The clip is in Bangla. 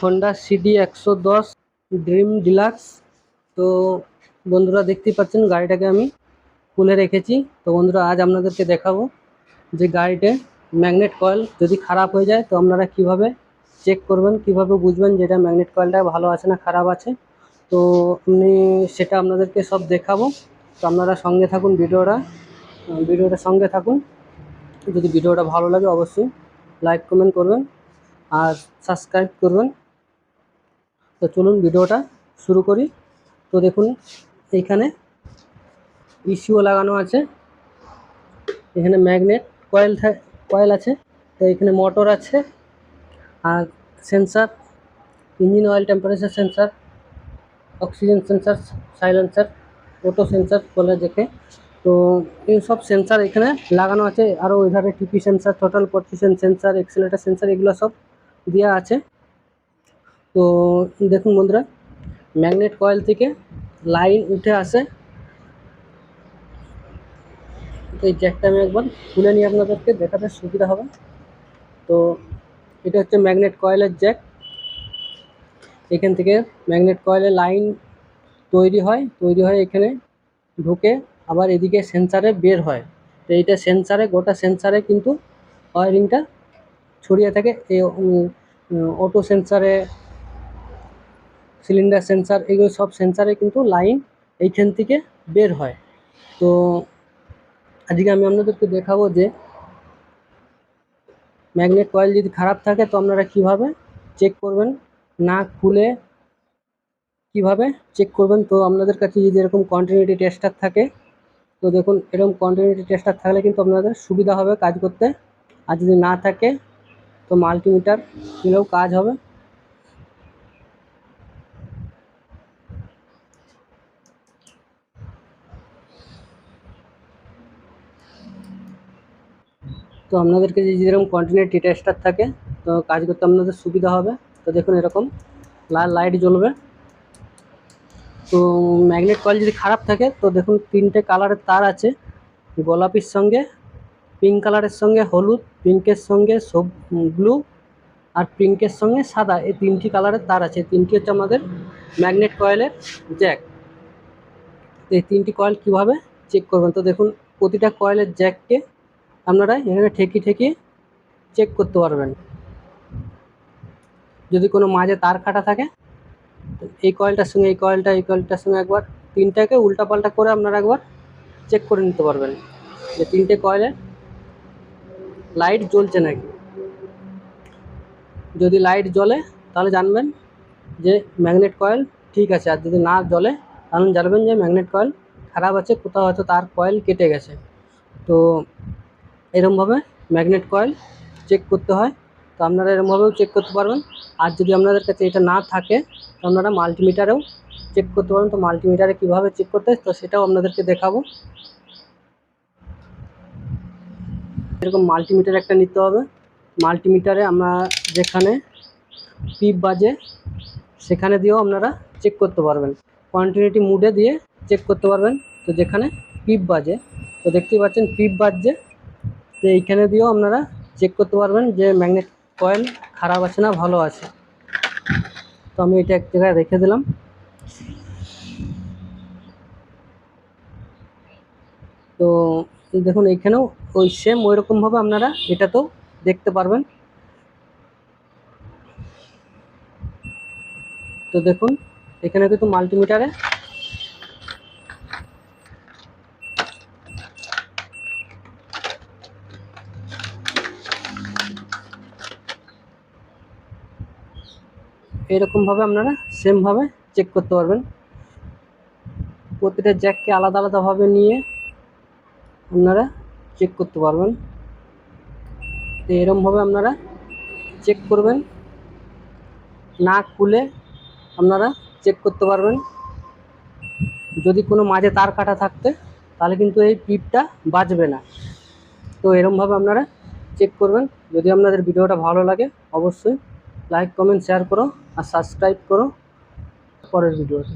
হন্ডা সিডি একশো দশ ড্রিম ডিলাক্স। তো বন্ধুরা দেখতেই পাচ্ছেন, গাড়িটাকে আমি খুলে রেখেছি। তো বন্ধুরা, আজ আপনাদেরকে দেখাবো যে গাড়িতে ম্যাগনেট কয়েল যদি খারাপ হয়ে যায়, তো আপনারা কীভাবে চেক করবেন, কীভাবে বুঝবেন যে এটা ম্যাগনেট কয়েলটা ভালো আছে না খারাপ আছে। তো আমি সেটা আপনাদেরকে সব দেখাবো। তো আপনারা সঙ্গে থাকুন ভিডিওটা ভিডিওটা সঙ্গে থাকুন। যদি ভিডিওটা ভালো লাগে, অবশ্যই লাইক, কমেন্ট করবেন আর সাবস্ক্রাইব করবেন। তো চলুন ভিডিওটা শুরু করি। তো দেখুন, এইখানে ইস্যুও লাগানো আছে। এখানে ম্যাগনেট কয়েল কয়েল আছে। তো এখানে মোটর আছে। আর sensor engine oil temperature sensor oxygen sensor silencer auto sensor বলে দেখে তো এই সব সেন্সার এখানে লাগানো আছে। আরও ওইধারে TP sensor total position sensor accelerator sensor এগুলো সব দেওয়া আছে। তো দেখুন বন্ধুরা ম্যাগনেট কয়েল থেকে লাইন উঠে আসে। এই জ্যাকটা আমি একবার খুলে নিয়ে আপনাদেরকে, দেখাতে সুবিধা হবে। তো এটা হচ্ছে ম্যাগনেট কয়েলের জ্যাক এখান থেকে ম্যাগনেট কয়েলের লাইন তৈরি হয় তৈরি হয় এখানে ঢুকে আবার এদিকে সেন্সারে বের হয়। তো এইটা সেন্সারে গোটা সেন্সারে কিন্তু ওয়ারিংটা ছড়িয়ে থাকে। এই অটো সেন্সারে সিলিন্ডার সেন্সার, এগুলো সব সেন্সারে কিন্তু লাইন এইখান থেকে বের হয়। তো আজকে আমি আপনাদেরকে দেখাবো যে ম্যাগনেট কয়েল যদি খারাপ থাকে তো আপনারা কীভাবে চেক করবেন, না খুলে কীভাবে চেক করবেন? তো আপনাদের কাছে যদি এরকম কন্টিনিউটি টেস্টার থাকে, তো দেখুন এরকম কন্টিনিউটি টেস্টার থাকলে কিন্তু আপনাদের সুবিধা হবে কাজ করতে। আর যদি না থাকে, তো মাল্টিমিটার দিলেও কাজ হবে। তো আপনাদেরকে যদি যেরকম কন্টিনিউটি টেস্টার থাকে, তো কাজ করতে আপনাদের সুবিধা হবে। তো দেখুন এরকম, লাল লাইট জ্বলবে। তো ম্যাগনেট কয়েল যদি খারাপ থাকে, তো দেখুন তিনটে কালারের তার আছে। গোলাপির সঙ্গে পিঙ্ক কালারের সঙ্গে হলুদ পিঙ্কের সঙ্গে সব ব্লু আর পিঙ্কের সঙ্গে সাদা। এই তিনটি কালারের তার আছে। তিনটি হচ্ছে আমাদের ম্যাগনেট কয়েলের জ্যাক এই তিনটি কয়েল কীভাবে চেক করবেন? তো দেখুন, প্রতিটা কয়েলের জ্যাককে আপনারা এখানে ঠেকি ঠেকি চেক করতে পারবেন। যদি কোনো মাঝে তার কাটা থাকে এই কয়েলটার সঙ্গে, এই কয়েলটা এই কয়েলটার সঙ্গে একবার তিনটাকে উল্টাপাল্টা করে আপনারা একবার চেক করে নিতে পারবেন যে তিনটে কয়েলে লাইট জ্বলছে নাকি। যদি লাইট জ্বলে, তাহলে জানবেন যে ম্যাগনেট কয়েল ঠিক আছে, আর যদি না জ্বলে, তাহলে জানবেন যে ম্যাগনেট কয়েল খারাপ আছে, কোথাও হয়তো তার কয়েল কেটে গেছে। তো এরমভাবে ম্যাগনেট কয়েল চেক করতে হয়। তো আপনারা এরমভাবেও চেক করতে পারবেন। আর যদি আপনাদের কাছে এটা না থাকে, তো আপনারা মাল্টিমিটারেও চেক করতে পারবেন। তো মাল্টিমিটারে কীভাবে চেক করতে হয়, তো সেটাও আপনাদেরকে দেখাবো। এরকম মাল্টিমিটার একটা নিতে হবে। মাল্টিমিটারে আমরা যেখানে পিপ বাজে, সেখানে দিয়েও আপনারা চেক করতে পারবেন। কন্টিনিউটি মুডে দিয়ে চেক করতে পারবেন। তো যেখানে পিপ বাজে, তো দেখতেই পাচ্ছেন পিপ বাজছে। তো এইখানে দিয়েও আপনারা চেক করতে পারবেন যে ম্যাগনেট কয়েল খারাপ আছে না ভালো আছে। তো আমি এটা এক জায়গায় রেখে দিলাম। তো দেখুন, এইখানেও ওই সেম ওই রকমভাবে আপনারা এটাতেও দেখতে পারবেন। তো দেখুন, এখানে কিন্তু মাল্টিমিটারে এরকমভাবে আপনারা সেমভাবে চেক করতে পারবেন। প্রতিটা জ্যাককে আলাদা আলাদাভাবে নিয়ে আপনারা চেক করতে পারবেন। তো এরমভাবে আপনারা চেক করবেন। না খুলে আপনারা চেক করতে পারবেন। যদি কোনো মাঝে তার কাটা থাকতে, তাহলে কিন্তু এই পিপটা বাজবে না। তো এরমভাবে আপনারা চেক করবেন। যদি আপনাদের ভিডিওটা ভালো লাগে, অবশ্যই লাইক কমেন্ট শেয়ার করো আর সাবস্ক্রাইব করো। পরের ভিডিওতে